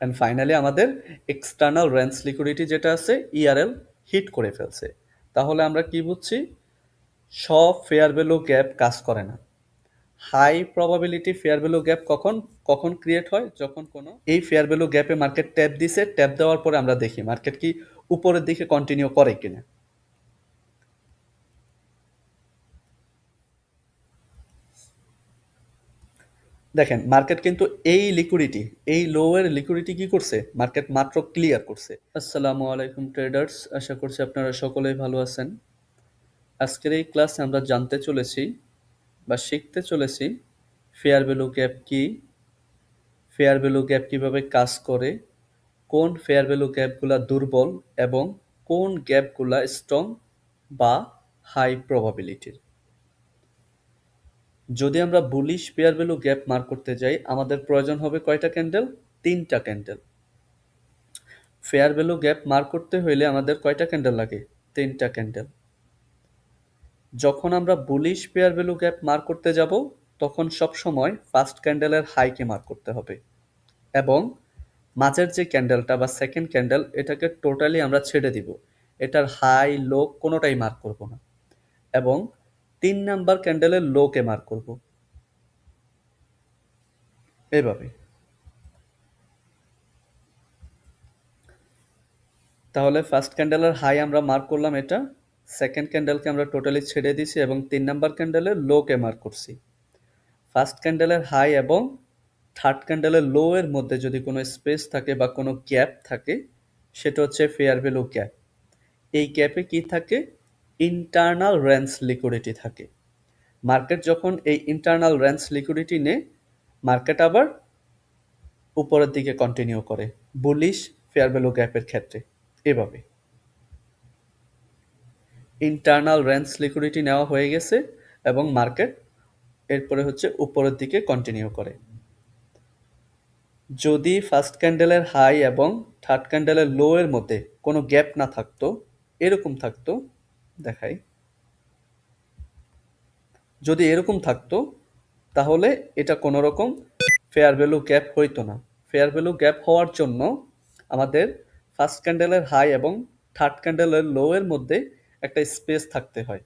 And finally আমাদের external range liquidity যেটা আছে ইআরএল হিট করে ফেলছে। তাহলে আমরা কি বুঝছি? সব ফেয়ার ভ্যালু গ্যাপ কাজ করে না। High probability fair value gap কখন? কখন ক্রিয়েট হয়? যখন কোনো এই ফেয়ার ভ্যালু গ্যাপে মার্কেট ট্যাপ দিছে ট্যাপ দেওয়ার পরে আমরা দেখি। মার্কেট কি উপরের দিকে কন্টিনিউ করে কিনা। দেখেন মার্কেট কিন্তু এই লিকুইডিটি এই লোয়ের লিকুইডিটি কি করছে? মার্কেট মাত্র ক্লিয়ার করছে। আসসালামু আলাইকুম ট্রেডার্স আশা করছি আপনারা সকলেই ভালো আছেন। আজকের এই ক্লাসে আমরা জানতে চলেছি বা শিখতে চলেছি ফেয়ার ভ্যালু গ্যাপ কি ফেয়ার ভ্যালু গ্যাপ কীভাবে কাজ করে, কোন ফেয়ার ভ্যালু গ্যাপগুলা দুর্বল এবং কোন গ্যাপগুলা স্ট্রং বা হাই প্রবাবিলিটির যদি আমরা bullish fair value gap mark করতে যাই, আমাদের প্রয়োজন হবে কয়টা ক্যান্ডেল তিনটা candle fair value gap mark করতে হইলে আমাদের কয়টা ক্যান্ডেল লাগে? তিনটা ক্যান্ডেল যখন আমরা bullish fair value gap mark করতে যাব, তখন সব সময় ফার্স্ট ক্যান্ডেলের হাইকে মার্ক করতে হবে। এবং মাঝের যে ক্যান্ডেলটা বা সেকেন্ড ক্যান্ডেল এটাকে টোটালি আমরা ছেড়ে দিব। এটার হাই লো কোনোটাই মার্ক করব না। এবং তিন নাম্বার ক্যান্ডেলের লোকে মার্ক করব। এভাবে। তাহলে ফার্স্ট ক্যান্ডেলের হাই আমরা মার্ক করলাম এটা সেকেন্ড ক্যান্ডেলকে আমরা টোটালি ছেড়ে দিছি এবং তিন নাম্বার ক্যান্ডেলের লোকে মার্ক করছি। ফার্স্ট ক্যান্ডেলের হাই এবং থার্ড ক্যান্ডেলের লো এর মধ্যে যদি কোনো স্পেস থাকে বা কোনো গ্যাপ থাকে, সেটা হচ্ছে ফেয়ার ভ্যালু গ্যাপ এই গ্যাপে কি থাকে? ইন্টারনাল রেঞ্জ লিকুইডিটি থাকে। মার্কেট যখন এই ইন্টারনাল রেঞ্জ লিকুইডিটি নেয় মার্কেট আবার উপরের দিকে কন্টিনিউ করে বুলিশ ফেয়ার ভ্যালু গ্যাপের ক্ষেত্রে, এভাবে। ইন্টারনাল রেঞ্জ লিকুইডিটি নেওয়া হয়ে গেছে এবং মার্কেট এরপরে হচ্ছে উপরের দিকে কন্টিনিউ করে। যদি ফার্স্ট ক্যান্ডেলের হাই এবং থার্ড ক্যান্ডেলের লো এর মধ্যে কোনো গ্যাপ না থাকতো, এরকম থাকতো দেখাই। যদি এরকম থাকতো, তাহলে এটা কোনো রকম ফেয়ার ভ্যালু গ্যাপ হইতো না। ফেয়ার ভ্যালু গ্যাপ হওয়ার জন্য আমাদের ফার্স্ট ক্যান্ডেলের হাই এবং থার্ড ক্যান্ডেলের লো এর মধ্যে একটা স্পেস থাকতে হয়।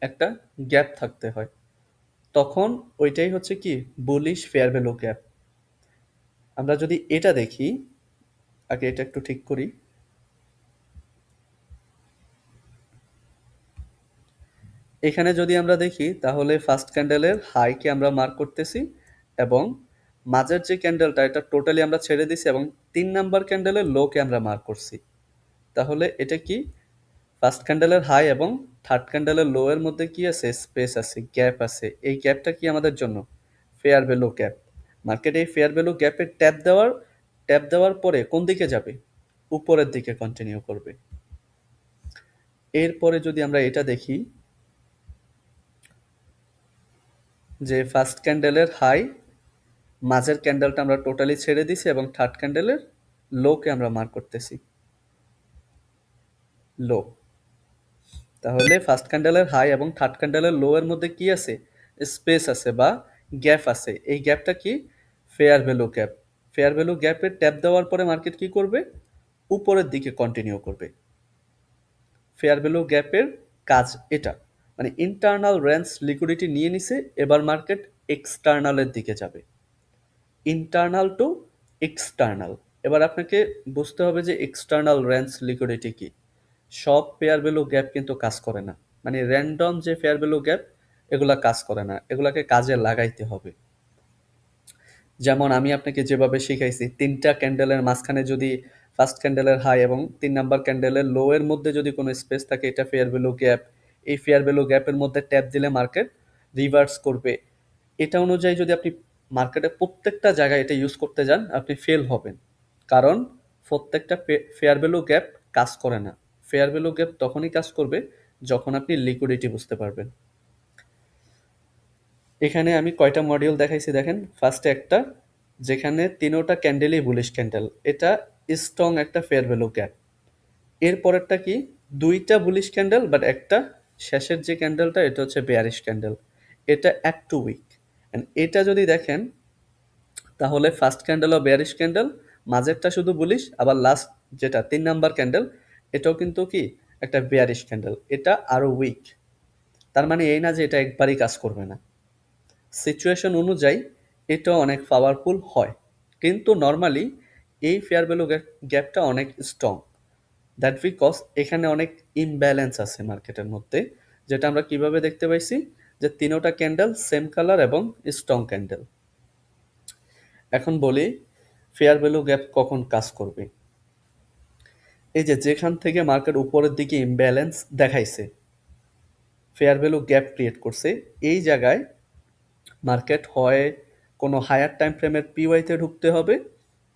একটা গ্যাপ থাকতে হয়। তখন ওইটাই হচ্ছে কি? বুলিশ ফেয়ার ভ্যালু গ্যাপ আমরা যদি এটা দেখি, আগে এটা একটু ঠিক করি। এখানে যদি আমরা দেখি, তাহলে ফার্স্ট ক্যান্ডেলের হাইকে আমরা মার্ক করতেছি এবং মাঝের যে ক্যান্ডেলটা এটা টোটালি আমরা ছেড়ে দিছি এবং তিন নাম্বার ক্যান্ডেলের লোকে আমরা মার্ক করছি। তাহলে এটা কি? ফার্স্ট ক্যান্ডেলের হাই এবং থার্ড ক্যান্ডেলের লো এর মধ্যে কি আছে? স্পেস আছে গ্যাপ আছে। এই গ্যাপটা কি আমাদের জন্য? ফেয়ার ভ্যালু গ্যাপ মার্কেটে এই ফেয়ার ভ্যালু গ্যাপে ট্যাপ দেওয়ার ট্যাপ দেওয়ার পরে কোন দিকে যাবে? উপরের দিকে কন্টিনিউ করবে। এরপরে যদি আমরা এটা দেখি যে ফার্স্ট ক্যান্ডেলের হাই মাঝের ক্যান্ডেলটা আমরা টোটালি ছেড়ে দিছি এবং থার্ড ক্যান্ডেলের লোকে আমরা মার্ক করতেছি। লো তাহলে ফার্স্ট ক্যান্ডেলের হাই এবং থার্ড ক্যান্ডেলের লো এর মধ্যে কি আছে? স্পেস আছে বা গ্যাপ আছে। এই গ্যাপটা কি? Fair value gap fair value গ্যাপের ট্যাপ দেওয়ার পরে মার্কেট কি করবে? উপরের দিকে কন্টিনিউ করবে। ফেয়ার ভ্যালু গ্যাপের কাজ এটা। মানে ইন্টারনাল রেঞ্জ লিকুইডিটি নিয়ে নিছে, এবার মার্কেট এক্সটার্নালের দিকে যাবে। ইন্টারনাল টু এক্সটার্নাল এবার আপনাকে বুঝতে হবে যে এক্সটার্নাল রেঞ্জ লিকুইডিটি কি। সব ফেয়ার ভ্যালু গ্যাপ কিন্তু কাজ করে না। মানে র্যান্ডম যে ফেয়ার ভ্যালু গ্যাপ এগুলা কাজ করে না। এগুলাকে কাজে লাগাইতে হবে। যেমন আমি আপনাকে যেভাবে শিখাইছি, তিনটা ক্যান্ডেলের মাঝখানে যদি ফার্স্ট ক্যান্ডেলের হাই এবং তিন নাম্বার ক্যান্ডেলের লো এর মধ্যে যদি কোনো স্পেস থাকে, এটা ফেয়ার ভ্যালু গ্যাপ এই ফেয়ার ভ্যালু গ্যাপের মধ্যে ট্যাপ দিলে মার্কেট রিভার্স করবে। এটা অনুযায়ী যদি আপনি মার্কেটে প্রত্যেকটা জায়গায় এটা ইউজ করতে যান, আপনি ফেল হবেন। কারণ প্রত্যেকটা ফেয়ার ভ্যালু গ্যাপ কাজ করে না। ফেয়ার ভ্যালু গ্যাপ তখনই কাজ করবে যখন আপনি লিকুইডিটি বুঝতে পারবেন। এখানে আমি কয়টা মডিউল দেখাইছি দেখেন। ফার্স্টে একটা, যেখানে তিনোটা ক্যান্ডেলই বুলিশ ক্যান্ডেল এটা স্ট্রং একটা ফেয়ার ভ্যালু গ্যাপ এরপরেরটা কি? দুইটা বুলিশ ক্যান্ডেল বাট একটা শেষের যে ক্যান্ডেলটা, এটা হচ্ছে বেয়ারিশ ক্যান্ডেল এটা একটু উইক এটা যদি দেখেন, তাহলে ফার্স্ট ক্যান্ডেল ও বেয়ারিশ ক্যান্ডেল মাঝেরটা শুধু বুলিশ আবার লাস্ট যেটা তিন নাম্বার ক্যান্ডেল এটাও কিন্তু কি? একটা বেয়ারিশ ক্যান্ডেল এটা আরও উইক তার মানে এই না যে এটা একবারই কাজ করবে না। সিচুয়েশন অনুযায়ী এটা অনেক পাওয়ারফুল হয়। কিন্তু নর্মালি এই ফেয়ার ভ্যালু গ্যাপটা অনেক স্ট্রং দ্যাট বিকজ এখানে অনেক ইমব্যালেন্স আছে মার্কেটের মধ্যে, যেটা আমরা কীভাবে দেখতে পাইছি? যে তিনোটা ক্যান্ডেল সেম কালার এবং স্ট্রং ক্যান্ডেল এখন বলি ফেয়ার ভ্যালু গ্যাপ কখন কাজ করবে? এই যে যেখান থেকে মার্কেট উপরের দিকে ইমব্যালেন্স দেখাইছে ফেয়ার ভ্যালু গ্যাপ ক্রিয়েট করছে, এই জায়গায় মার্কেট হয় কোনো হায়ার টাইম ফ্রেমের পিওয়াইতে ঢুকতে হবে,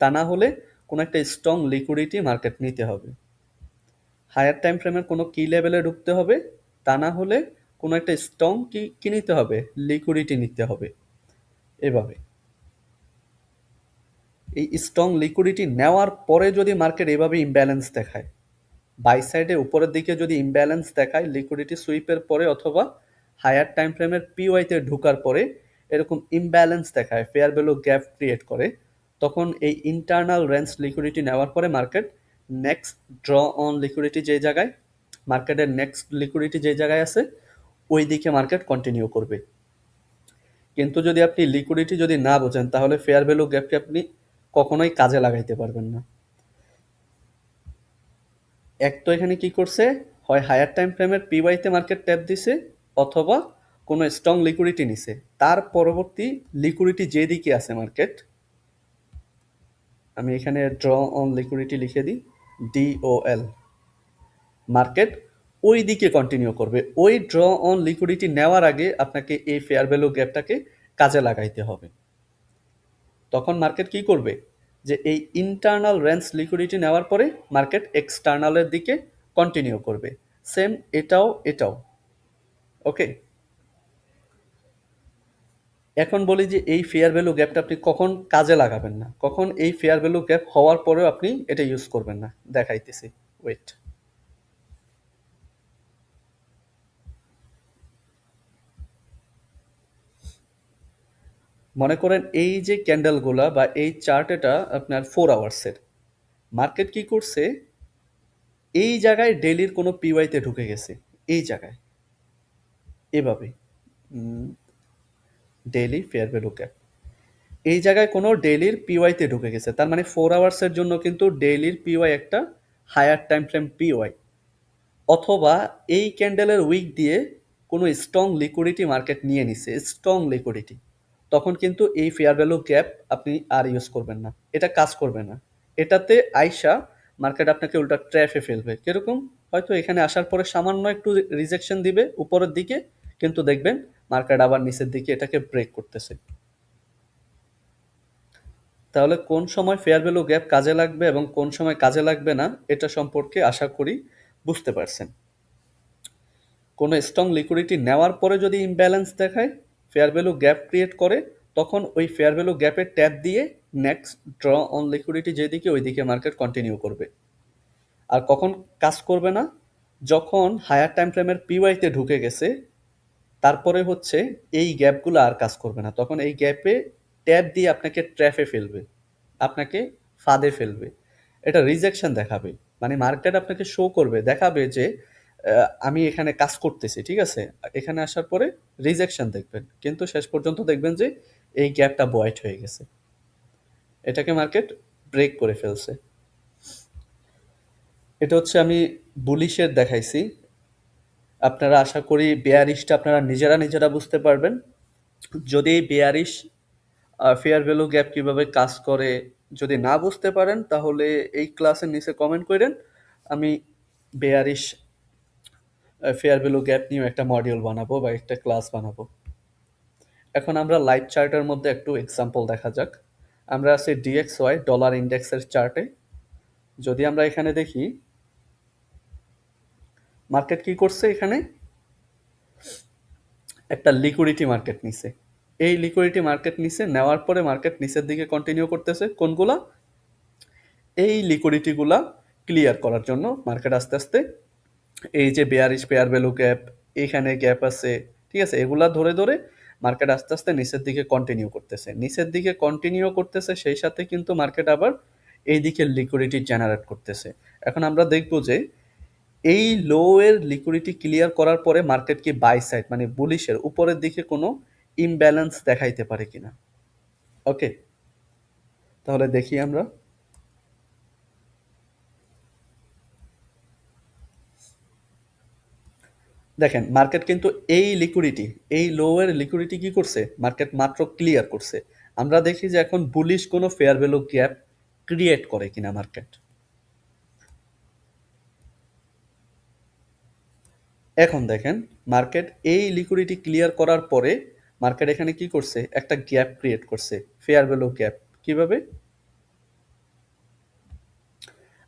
তা না হলে কোনো একটা স্ট্রং লিকুইডিটি মার্কেট নিতে হবে। হায়ার টাইম ফ্রেমের কোনো কি লেভেলে ঢুকতে হবে। তা না হলে কোনো একটা স্ট্রং কি কি নিতে হবে? লিকুইডিটি নিতে হবে। এভাবে। এই স্ট্রং লিকুইডিটি নেওয়ার পরে যদি মার্কেট এভাবে ইমব্যালেন্স দেখায় বাই সাইডে উপরের দিকে যদি ইমব্যালেন্স দেখায় লিকুইডিটি সুইপের পরে অথবা হায়ার টাইম ফ্রেমের পিওয়াইতে ঢোকার পরে এরকম ইমব্যালেন্স দেখায় ফেয়ার ভ্যালু গ্যাপ ক্রিয়েট করে, তখন এই ইন্টারনাল রেঞ্জ লিকুইডিটি নেওয়ার পরে market next draw on liquidity যে জায়গায় মার্কেটের নেক্সট লিকুইডিটি যে জায়গায় আছে ওই দিকে মার্কেট কন্টিনিউ করবে। কিন্তু যদি আপনি লিকুইডিটি যদি না বোঝেন, তাহলে ফেয়ার ভ্যালু গ্যাপকে আপনি কখনোই কাজে লাগাইতে পারবেন না। এক তো এখানে কি করছে, হয় হায়ার টাইম ফ্রেমের পিওয়াইতে মার্কেট ট্যাপ দিছে, অথবা কোনো স্ট্রং লিকুইডিটি নিছে। তার পরবর্তী লিকুইডিটি যেদিকে আছে মার্কেট আমি এখানে ড্র অন লিকুইডিটি লিখে দিই ডিওএল মার্কেট ওই দিকে কন্টিনিউ করবে। ওই ড্র অন লিকুইডিটি নেওয়ার আগে আপনাকে এই ফেয়ার ভ্যালু গ্যাপটাকে কাজে লাগাইতে হবে। তখন মার্কেট কি করবে? যে এই ইন্টারনাল রেঞ্জ লিকুইডিটি নেওয়ার পরে মার্কেট এক্সটার্নালের দিকে কন্টিনিউ করবে। সেম এটাও এটাও। ওকে এখন বলি যে এই ফেয়ার ভ্যালু গ্যাপটা আপনি কখন কাজে লাগাবেন না, কখন এই ফেয়ার ভ্যালু গ্যাপ হওয়ার পরেও আপনি এটা ইউজ করবেন না, দেখাইতেছি ওয়েট মনে করেন এই যে ক্যান্ডেলগুলা বা এই চার্ট এটা আপনার ফোর আওয়ার্সের মার্কেট কি করছে? এই জায়গায় ডেলির কোনো পিওয়াইতে ঢুকে গেছে, এই জায়গায়, এভাবে ডেইলি ভ্যালু ক্যাপ এই জায়গায় কোনো ডেইলির পিওয়াইতে ঢুকে গেছে। তার মানে ফোর আওয়ার্সের জন্য কিন্তু ডেইলির পিওয়াই একটা হায়ার টাইম ফ্রেম পিওয়াই অথবা এই ক্যান্ডেলের উইক দিয়ে কোনো স্ট্রং লিকুইডিটি মার্কেট নিয়ে নিছে স্ট্রং লিকুইডিটি তখন কিন্তু এই ফেয়ার ভ্যালু গ্যাপ আপনি আর ইউজ করবেন না। এটা কাজ করবে না। এটাতে আইসা মার্কেট আপনাকে উল্টা ট্র্যাফে ফেলবে। কীরকম? হয়তো এখানে আসার পরে সামান্য একটু রিজেকশন দিবে উপরের দিকে, কিন্তু দেখবেন মার্কেট আবার নিচের দিকে এটাকে ব্রেক করতেছে। তাহলে কোন সময় ফেয়ার ভ্যালু গ্যাপ কাজে লাগবে এবং কোন সময় কাজে লাগবে না, এটা সম্পর্কে আশা করি বুঝতে পারছেন। কোনো স্ট্রং লিকুইডিটি নেওয়ার পরে যদি ইমব্যালেন্স দেখায় ফেয়ার ভ্যালু গ্যাপ ক্রিয়েট করে, তখন ওই ফেয়ার ভ্যালু গ্যাপের ট্যাপ দিয়ে নেক্সট ড্র অন লিকুইডিটি যেদিকে ওই দিকে মার্কেট কন্টিনিউ করবে। আর কখন কাজ করবে না? যখন হায়ার টাইম ফ্রেমের পিওয়াইতে ঢুকে গেছে তারপরে হচ্ছে এই গ্যাপগুলো আর কাজ করবে না। তখন এই গ্যাপে ট্যাপ দিয়ে আপনাকে ট্র্যাফে ফেলবে, আপনাকে ফাঁদে ফেলবে। এটা রিজেকশন দেখাবে। মানে মার্কেট আপনাকে শো করবে, দেখাবে যে আমি এখানে কাজ করতেছি, ঠিক আছে? এখানে আসার পরে রিজেকশন দেখবেন। কিন্তু শেষ পর্যন্ত দেখবেন যে এই গ্যাপটা বয়েট হয়ে গেছে। এটাকে মার্কেট ব্রেক করে ফেলছে। এটা হচ্ছে আমি বুলিশের দেখাইছি। আপনারা আশা করি বেয়ারিশটা আপনারা নিজেরা নিজেরা বুঝতে পারবেন। যদি বেয়ারিশ ফেয়ার ভ্যালু গ্যাপ কীভাবে কাজ করে যদি না বুঝতে পারেন, তাহলে এই ক্লাসের নিচে কমেন্ট করেন। আমি বেয়ারিশ ফেয়ার ভ্যালু গ্যাপ নিয়েও একটা মডিউল বানাবো বা একটা ক্লাস বানাবো। এখন আমরা লাইট চার্টের মধ্যে একটু এক্সাম্পল দেখা যাক। আমরা আছি ডিএক্স ওয়াই ডলার ইন্ডেক্সের চার্টে যদি আমরা এখানে দেখি মার্কেট কি করছে এখানে? একটা লিকুইডিটি মার্কেট নিছে। এই লিকুইডিটি মার্কেট নিচে নেওয়ার পরে মার্কেট নিচের দিকে কন্টিনিউ করতেছে। কোনগুলা? এই লিকুইডিটিগুলা ক্লিয়ার করার জন্য মার্কেট আস্তে আস্তে এই যে বেয়ারিশ পেয়ার ভ্যালু গ্যাপ এখানে গ্যাপ আছে, ঠিক আছে? এগুলা ধরে ধরে মার্কেট আস্তে আস্তে নিচের দিকে কন্টিনিউ করতেছে। নিচের দিকে কন্টিনিউ করতেছে, সেই সাথে কিন্তু মার্কেট আবার এই দিকে লিকুইডিটি জেনারেট করতেছে। এখন আমরা দেখব যে এই লো এর লিকুইডিটি ক্লিয়ার করার পরে মার্কেট কি বাই সাইড মানে বুলিশের উপরের দিকে কোনো ইমব্যালেন্স দেখাইতে পারে কিনা। ওকে তাহলে দেখি আমরা। দেখেন মার্কেট কিন্তু এই লিকুইডিটি এই লো এর লিকুইডিটি কি করছে? মার্কেট মাত্র ক্লিয়ার করছে। আমরা দেখি যে এখন বুলিশ কোনো ফেয়ার ভ্যালু গ্যাপ ক্রিয়েট করে কিনা মার্কেট এখন দেখেন মার্কেট এই লিকুইডিটি ক্লিয়ার করার পরে মার্কেট এখানে কি করছে? একটা গ্যাপ ক্রিয়েট করছে। ফেয়ার ভ্যালু গ্যাপ কীভাবে?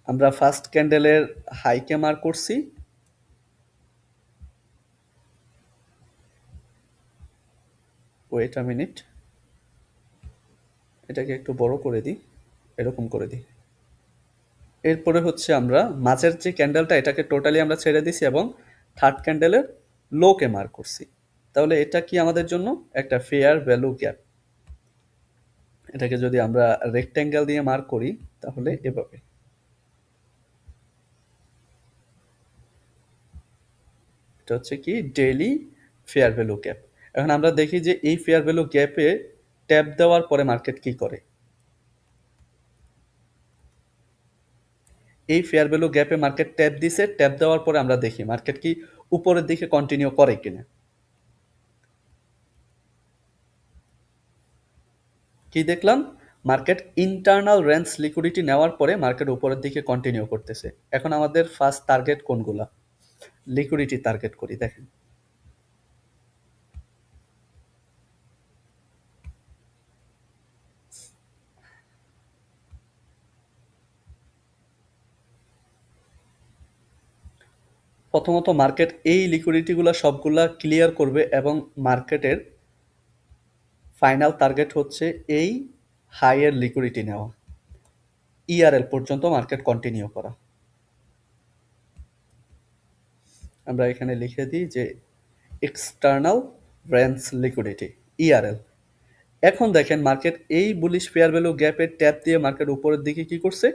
আমরা ফার্স্ট ক্যান্ডেলের হাইকে মার্ক করছি। ওয়েট আ মিনিট এটাকে একটু বড় করে দিই, এরকম করে দিই। এরপরে হচ্ছে আমরা মাঝের যে ক্যান্ডেলটা এটাকে টোটালি আমরা ছেড়ে দিছি এবং থার্ড ক্যান্ডেলের লোকে মার্ক করছি। তাহলে এটা কি আমাদের জন্য একটা ফেয়ার ভ্যালু গ্যাপ এটাকে যদি আমরা রেক্ট্যাঙ্গেল দিয়ে মার্ক করি, তাহলে এভাবে। এটা হচ্ছে কি ডেইলি ফেয়ার ভ্যালু গ্যাপ এখন আমরা দেখি যে এই ফেয়ার ভ্যালু গ্যাপে ট্যাপ দেওয়ার পরে মার্কেট কি করে? এই ফেয়ার ভ্যালু গ্যাপে মার্কেট ট্যাপ দিছে ট্যাপ দেওয়ার পরে আমরা দেখি মার্কেট কি উপরের দিকে কন্টিনিউ করে কিনা। কি দেখলাম? মার্কেট ইন্টারনাল রেঞ্জ লিকুইডিটি নেওয়ার পরে মার্কেট উপরের দিকে কন্টিনিউ করতেছে। এখন আমাদের ফার্স্ট টার্গেট কোনগুলা? লিকুইডিটি টার্গেট করি, দেখেন। প্রথমত মার্কেট এই লিকুইডিটিগুলো সবগুলা ক্লিয়ার করবে এবং মার্কেটের ফাইনাল টার্গেট হচ্ছে এই হাইয়ের লিকুইডিটি নেওয়া। ইআরএল পর্যন্ত মার্কেট কন্টিনিউ করা। আমরা এখানে লিখে দিই যে এক্সটার্নাল রেঞ্জ লিকুইডিটি ইআরএল এখন দেখেন মার্কেট এই বুলিশ ফেয়ার ভ্যালু গ্যাপের ট্যাপ দিয়ে মার্কেট উপরের দিকে কি করছে?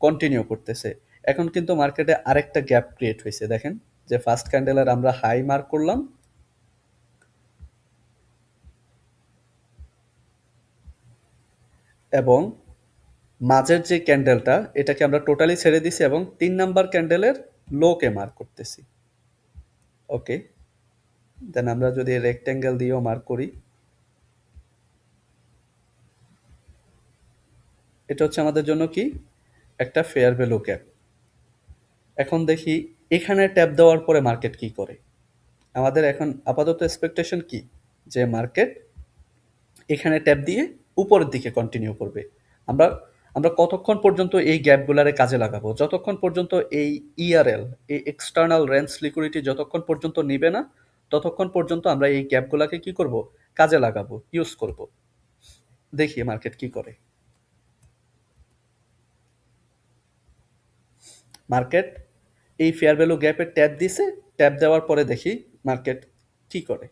কন্টিনিউ করতেছে। এখন কিন্তু মার্কেটে আরেকটা গ্যাপ ক্রিয়েট হয়েছে, দেখেন। যে ফার্স্ট ক্যান্ডেলের আমরা হাই মার্ক করলাম। এবং মাঝের যে ক্যান্ডেলটা এটাকে আমরা টোটালি ছেড়ে দিছি এবং তিন নাম্বার ক্যান্ডেলের লোকে মার্ক করতেছি। ওকে? দেন আমরা যদি রেক্ট্যাঙ্গেল দিয়েও মার্ক করি। এটা হচ্ছে আমাদের জন্য কি? একটা ফেয়ার ভ্যালু গ্যাপ এখন দেখি এখানে ট্যাপ দেওয়ার পরে মার্কেট কি করে? আমাদের এখন আপাতত এক্সপেকটেশন কি? যে মার্কেট এখানে ট্যাপ দিয়ে উপরের দিকে কন্টিনিউ করবে। আমরা আমরা কতক্ষণ পর্যন্ত এই গ্যাপগুলারে কাজে লাগাবো? যতক্ষণ পর্যন্ত এই ইআরএল এই এক্সটার্নাল রেঞ্জ লিকুইডিটি যতক্ষণ পর্যন্ত নিবে না, ততক্ষণ পর্যন্ত আমরা এই গ্যাপগুলাকে কি করব? কাজে লাগাবো ইউজ করব। দেখি মার্কেট কি করে। মার্কেট এই ফেয়ার ভ্যালু গ্যাপে ট্যাপ দিছে ট্যাপ দেওয়ার পরে দেখি মার্কেট কি করে।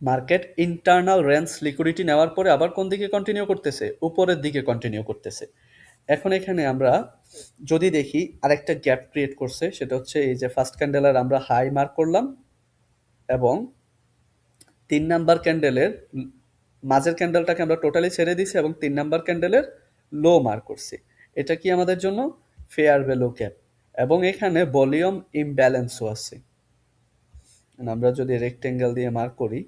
মার্কেট ইন্টারনাল রেঞ্জ লিকুইডিটি নেওয়ার পরে আবার কোন দিকে কন্টিনিউ করতেছে? উপরের দিকে কন্টিনিউ করতেছে। এখন এখানে আমরা যদি দেখি আরেকটা গ্যাপ ক্রিয়েট করছে, সেটা হচ্ছে এই যে ফার্স্ট ক্যান্ডেলার আমরা হাই মার্ক করলাম এবং তিন নাম্বার ক্যান্ডেলের মাঝের ক্যান্ডেলটাকে আমরা টোটালি ছেড়ে দিছি এবং তিন নাম্বার ক্যান্ডেলের লো মার করছি। এটা কি আমাদের জন্য? ফেয়ার ভ্যালু ক্যাপ এবং এখানে ভলিউম ইমব্যালেন্সও আছে। আমরা যদি রেক্টেঙ্গেল দিয়ে মার্ক করি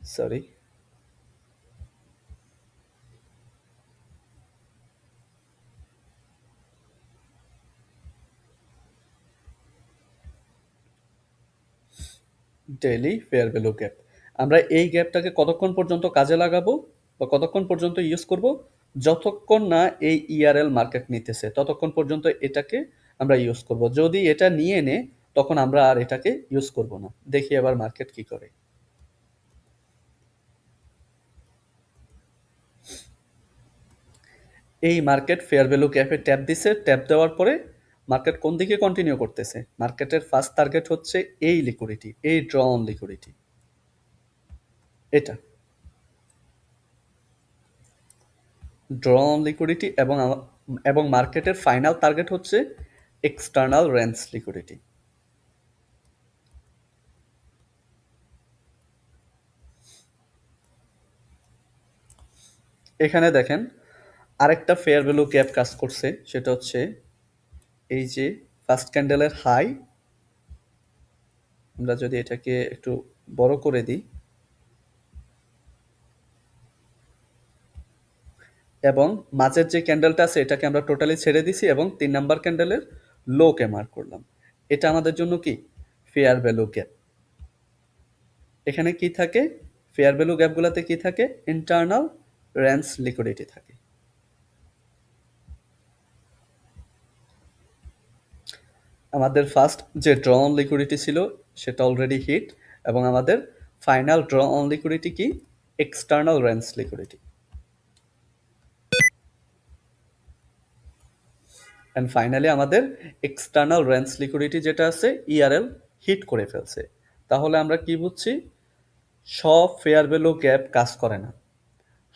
sorry daily fair value gap আমরা এই গ্যাপটাকে কতক্ষণ পর্যন্ত কাজে লাগাবো বা কতক্ষণ পর্যন্ত ইউজ করব? যতক্ষণ না এই ইআরএল মার্কেট নিতেছে, ততক্ষণ পর্যন্ত এটাকে আমরা ইউজ করব। যদি এটা নিয়ে নে, তখন আমরা আর এটাকে ইউজ করব না। দেখি এবার মার্কেট কি করে। এই মার্কেট ফেয়ার ভ্যালু ক্যাপে ট্যাপ দিছে ট্যাপ দেওয়ার পরে মার্কেট কোন দিকে কন্টিনিউ করতেছে? মার্কেটের ফার্স্ট টার্গেট হচ্ছে এই লিকুইডিটি এই ড্র অন লিকুইডিটি এটা। ড্র অন লিকুইডিটি এবং এবং মার্কেটের ফাইনাল টার্গেট হচ্ছে এক্সটার্নাল রেঞ্জ লিকুইডিটি এখানে দেখেন, আরেকটা ফেয়ার ভ্যালু গ্যাপ কাজ করছে, সেটা হচ্ছে এই যে ফার্স্ট ক্যান্ডেলের হাই আমরা যদি এটাকে একটু বড় করে দিই, এবং মাঝের যে ক্যান্ডেলটা আছে, এটাকে আমরা টোটালি ছেড়ে দিছি এবং তিন নাম্বার ক্যান্ডেলের লোকে মার্ক করলাম। এটা আমাদের জন্য কি? ফেয়ার ভ্যালু গ্যাপ এখানে কি থাকে? ফেয়ার ভ্যালু গ্যাপগুলোতে কি থাকে? ইন্টারনাল রেঞ্জ লিকুইডিটি থাকে। আমাদের ফার্স্ট যে ড্র অন লিকুইডিটি ছিল, সেটা অলরেডি হিট এবং আমাদের ফাইনাল ড্র অন লিকুইডিটি কি? External range liquidity and finally আমাদের এক্সটার্নাল রেঞ্জ লিকুইডিটি যেটা আছে ইআরএল হিট করে ফেলছে। তাহলে আমরা কি বুঝছি? সব ফেয়ার ভ্যালু গ্যাপ কাজ করে না।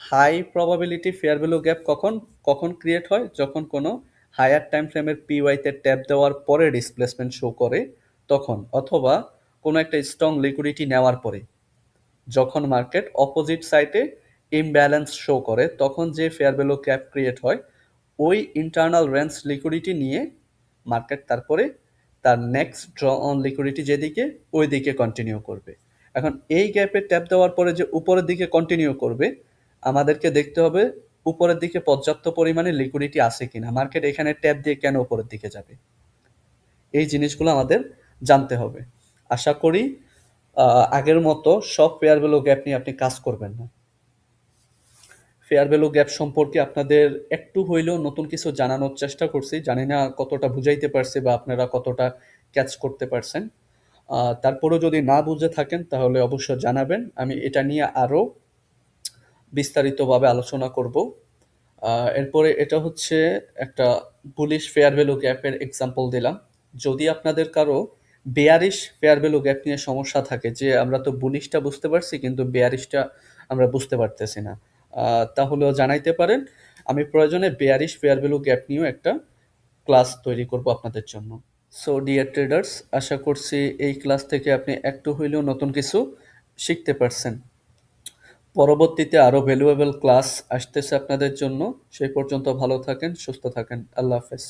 High probability fair value gap কখন? কখন ক্রিয়েট হয়? যখন কোনো হায়ার টাইম ফ্রেমের পিওয়াইতে ট্যাপ দেওয়ার পরে ডিসপ্লেসমেন্ট শো করে তখন, অথবা কোনো একটা স্ট্রং লিকুইডিটি নেওয়ার পরে। যখন মার্কেট অপোজিট সাইডে ইমব্যালেন্স শো করে, তখন যে ফেয়ার ভ্যালু গ্যাপ ক্রিয়েট হয়, ওই ইন্টারনাল রেঞ্জ লিকুইডিটি নিয়ে মার্কেট তারপরে তার নেক্সট ড্র অন লিকুইডিটি যেদিকে ওই দিকে কন্টিনিউ করবে। এখন এই গ্যাপে ট্যাপ দেওয়ার পরে যে উপরের দিকে কন্টিনিউ করবে, আমাদেরকে দেখতে হবে উপরের দিকে পর্যাপ্ত পরিমাণে লিকুইডিটি আছে কিনা? মার্কেট এখানে ট্যাপ দিয়ে কেন উপরের দিকে যাবে? এই জিনিসগুলো আমাদের জানতে হবে। আশা করি আগের মতো সব ফেয়ার ভ্যালু গ্যাপ নিয়ে আপনি কাজ করবেন না। ফেয়ার ভ্যালু গ্যাপ সম্পর্কে আপনাদের একটু হইলেও নতুন কিছু জানানোর চেষ্টা করছি। জানি না কতটা বুঝাইতে পারছি বা আপনারা কতটা ক্যাচ করতে পারছেন। তারপরেও যদি না বুঝে থাকেন, তাহলে অবশ্যই জানাবেন। আমি এটা নিয়ে আরও বিস্তারিতভাবে আলোচনা করব। এরপরে এটা হচ্ছে একটা বুলিশ ফেয়ার ভ্যালু গ্যাপের এক্সাম্পল দিলাম। যদি আপনাদের কারও বেয়ারিশ ফেয়ার ভ্যালু গ্যাপ নিয়ে সমস্যা থাকে, যে আমরা তো বুলিশটা বুঝতে পারছি, কিন্তু বেয়ারিশটা আমরা বুঝতে পারতেছি না তাহলেও জানাইতে পারেন, আমি প্রয়োজনে বেয়ারিশ ফেয়ার ভ্যালু গ্যাপ নিয়েও একটা ক্লাস তৈরি করব আপনাদের জন্য। সো ডিয়ার ট্রেডার্স আশা করছি এই ক্লাস থেকে আপনি একটু হইলেও নতুন কিছু শিখতে পারছেন। পরবর্তীতে আরও ভ্যালুয়েবল ক্লাস আসতেছে আপনাদের জন্য। সেই পর্যন্ত ভালো থাকেন, সুস্থ থাকেন। আল্লাহ হাফেজ।